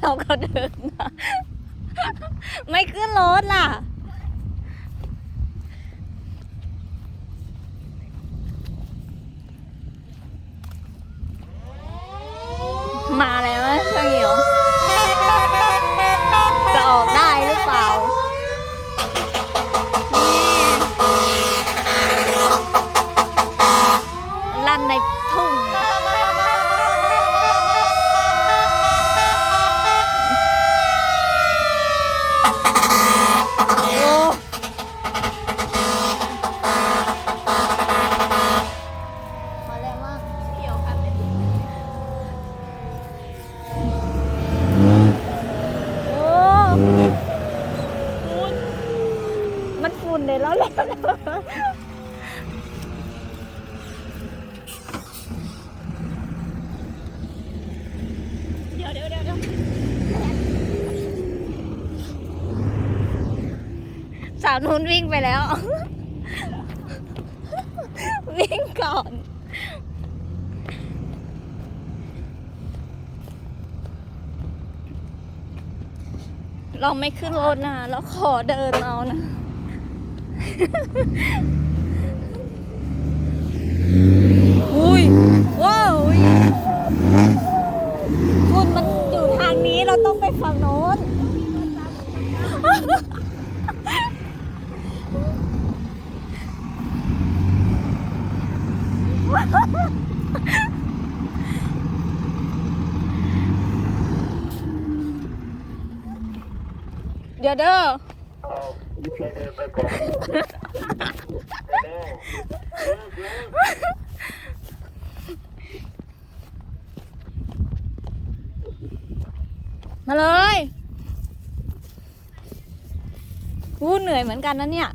เราก็เดินมาไม่ขึ้นรถล่ะาวนู้นวิ่งไปแล้ว วิ่งก่อน เราไม่ขึ้นรถนะเราขอเดินเอานะอุ้ยว้าวอุ๊ยคุณมันอยู่ทางนี้เราต้องไปฝั่งโน้น เดี๋ยวเด้อมาเลยอู้เหนื่อยเหมือนกันนะเนี่ย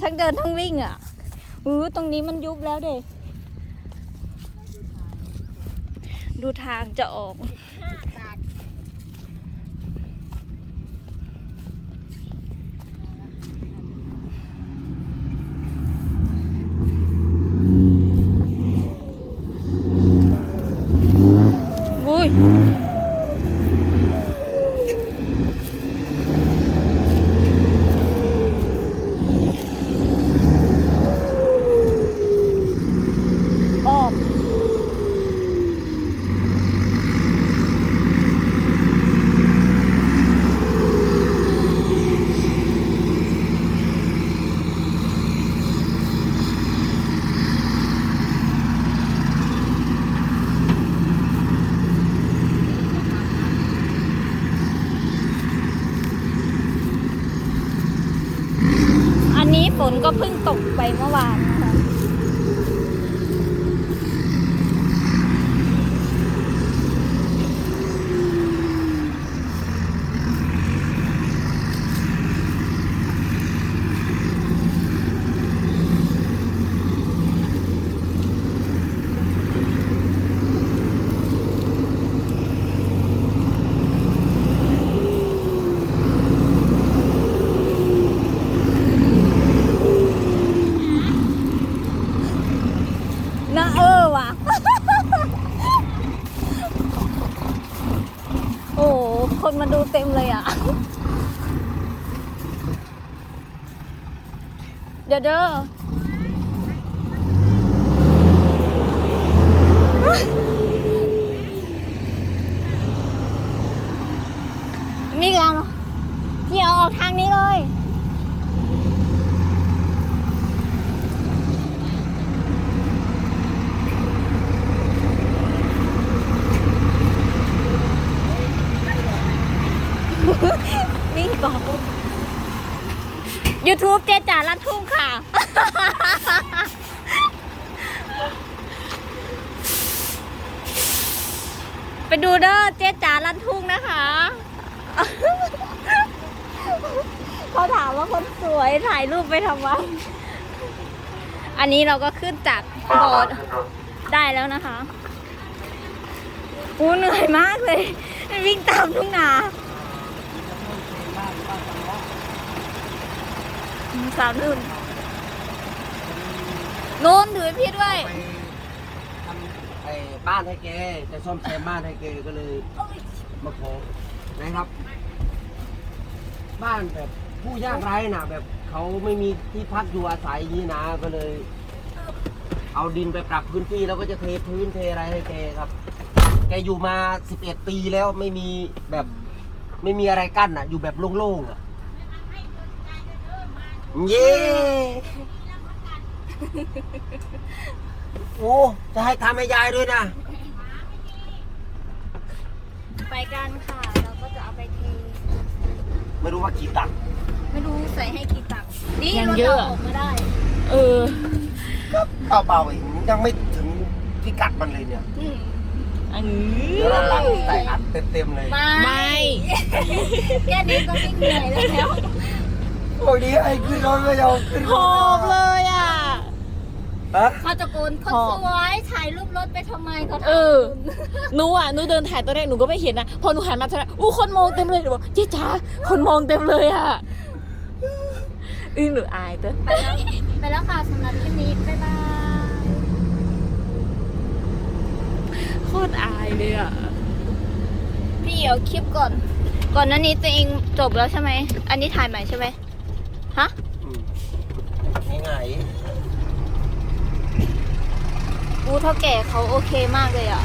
ทั้งเดินทั้งวิ่งอะอู้ตรงนี้มันยุบแล้วเด็ดูทางจะออก อุ้ย ออกอันนี้ฝน ก็เพิ่งตกไปเมื่อวานนะคะ นะเออว่ะ โอ้โหคนมาดูเต็มเลยอะ เดี๋ยวเด้อมีกันเหรอพี่เอาออกทางนี้เลยวิ่งก่อน YouTube เจจ๋าลัดทุ่งค่ะ ไป ดูเด้อเจ๊จ๋าลันทุ่งนะคะ เขาถามว่าคนสวยถ่ายรูปไปทำไม อันนี้เราก็ขึ้นจากบอร์ดได้แล้วนะคะกูเหนื่อยมากเลย วิ่งตามทุ่งนาสาวนุ่นนุ่นถือพี่ด้วย บ้านให้แกจะซ่อมแซมบ้านให้แกก็เลยมาขอนะครับ บ้านแบบผู้ยากไร้นะแบบเขาไม่มีที่พักอยู่อาศัยอย่างนี้นะก็เลย เอาดินไปปรับพื้นที่แล้วก็จะเทพื้นเทอะไรให้แกครับ แกอยู่มา11ปีแล้วไม่มีแบบไม่มีอะไรกั้นอะ อยู่แบบโล่งๆอะเย้ โอ้จะให้ทำให้ยายด้วยนะ ไปกันค่ะ เราก็จะเอาไปเท ไม่รู้ว่ากี่ตันไม่รู้ใส่ให้กี่ตักนี่ยังรถเยอะเราออกมาได้ เออ ก็เบาๆเองยังไม่ถึงพิกัดมันเลยเนี่ยอืมอันเดี๋ยวเราหลังใส่อัดเต็มๆเลยไม่ ไม่ แค่นี้ก็ไม่เหนื่อยแล้ว โอ้ยดีไอ้ขึ้นรถก็ยอมขึ้นหอบเลยอะ ฮะเขาตะโกนคนหอบสวยถ่ายรูปรถไปทำไมเขาถามเออคุณหนูอะหนูเดินถ่ายตัวแรกหนูก็ไม่เห็นนะพอหนูหันมาเท่านั้นอู้คนมองเต็มเลยหนูบอกเจ๊จ๋าคนมองเต็มเลยอะอึ้งหนูอายเต้อไปแล้วไปแล้วค่ะสำหรับคลิปนี้บ๊ายบายโคตรอายเลยอะพี่เดี๋ยวคลิปก่อน ก่อนหนั้นนี้ตัวเองจบแล้วใช่ไหมอันนี้ถ่ายใหม่ใช่ไหมฮะอืมง่ายอู เท่าแก่เขาโอเคมากเลยอะ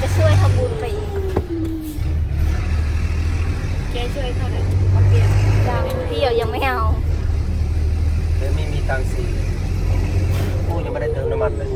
จะช่วยทำบุญไปอีกแกช่วยเท่าไหร่ยังพี่เดี๋ยวยังไม่เอาๆเลยไม่มีตังค์สีโอ้ยังไม่ได้เติมน้ำมันเลย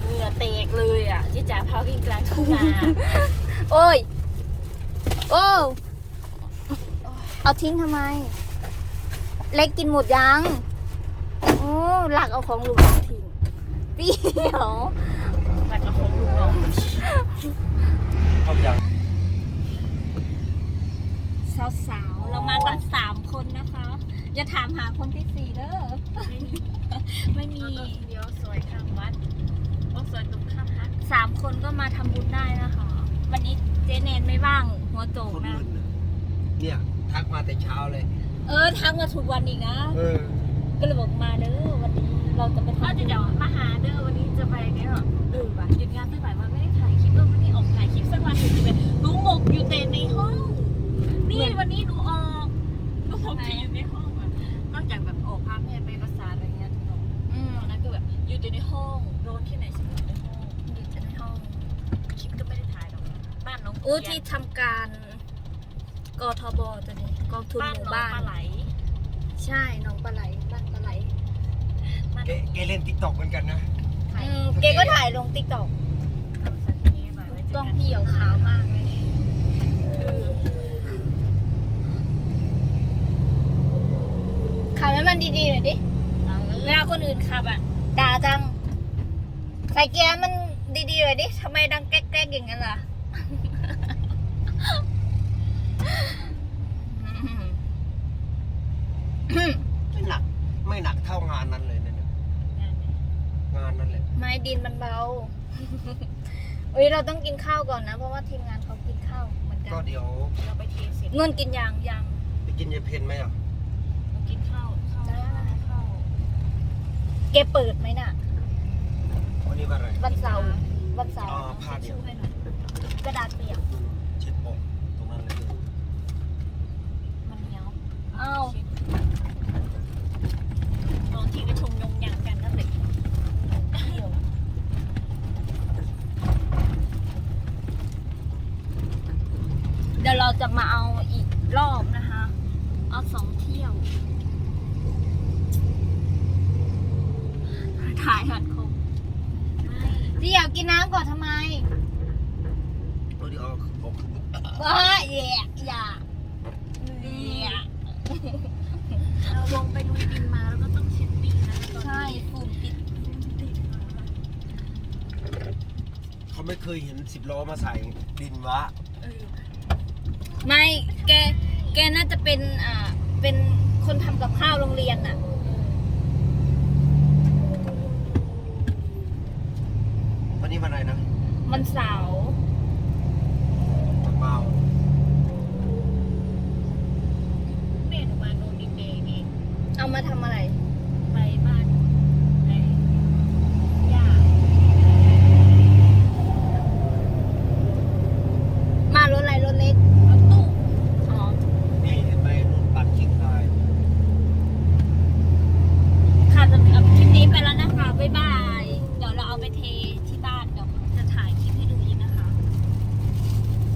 เหงื่อเตกเลยอะเจ๊จ๋าพาวิ่งกลางทุ่งนาโอ้ย โอ้เอาทิ้งทำไม เล็กกินหมดยัง โอ้หลักเอาของลุงมาทิ้ง เปรี้ยวตัดกระผมลูกน้องครบยังสาวๆ เรามากันสามคนนะคะ อย่าถามหาคนที่สี่เด้อ ไม่มีเดี๋ยวสวยข้างวัดว่าสวยตรงข้ามวัดสามคนก็มาทำบุญได้นะคะ วันนี้เจเนนไม่ว่างหัวโจกคนนะ อื่นน่ะเนี่ย ทักมาแต่เช้าเลย เออทักมาทุกวันอีกนะ เออ คลิปก็ไม่ได้ถ่ายหรอกบ้านน้องอู้ที่ทำการกทบตัวนี้กองทุนบ้านหมู่น้องบ้าปลานไหลใช่น้องปลาไหลบ้านปลาไหลบ้านแกแกเล่นติ๊กต็อกเหมือนกันนะถ่ายอืมเกก็ถ่ายลงติ๊กต็อกทำสักทีแบบไว้เจกล้องกันพี่เหยวขาวมากเลยเออขับให้มันดีๆหน่อยดิ เอาเลเวยลาคนอื่นขับอะ ด่าจัง ใส่เกียร์มัน ดีๆหน่อยดิทำไมดังแก๊กๆอย่างนั้นล่ะไม่หนัก ไม่หนักเท่างานนั้นเลยเนี่ยงานนั้นแหละไม้ดินมันเบาเอ้ยเราต้องกินข้าวก่อนนะ เพราะว่าทีมงานเขากินข้าวเหมือนกัก็นเดี๋ยวเราไปเทเสร็จเงินกินยางยังไปกินยายเพนไหมอะเรากินข้าวข้าวจ้าข้าวแกเปิดไหมน่ะวันนี้วันอะไรวันเสาร์ วันเสาร์อ๋อผ้าเดียว ชูให้หน่อยกระดาษเปียกอืมเช็ดโปะตรงนั้นเลยมันเหนียวอ้าวบางทีก็ชงยงยางกันนั่นแหละเดี๋ยวเดี๋ยวเราจะมาเอาอีกรอบนะคะ เอาสองเที่ยว ถ่ายหันคมไม่ พี่อยากกินน้ำก่อนทำไมตัวนี้เอาออกบ้าแย่อย่าแย่เราลงไปดูดินมาแล้วก็ต้องเช็ดปีกนะตอนนี้ใช่ฝุ่นติดติดมาเขาไม่เคยเห็นสิบล้อมาใส่ดินวะเออไม่แกแกน่าจะเป็นอ่าเป็นคนทำกับข้าวโรงเรียนน่ะ วั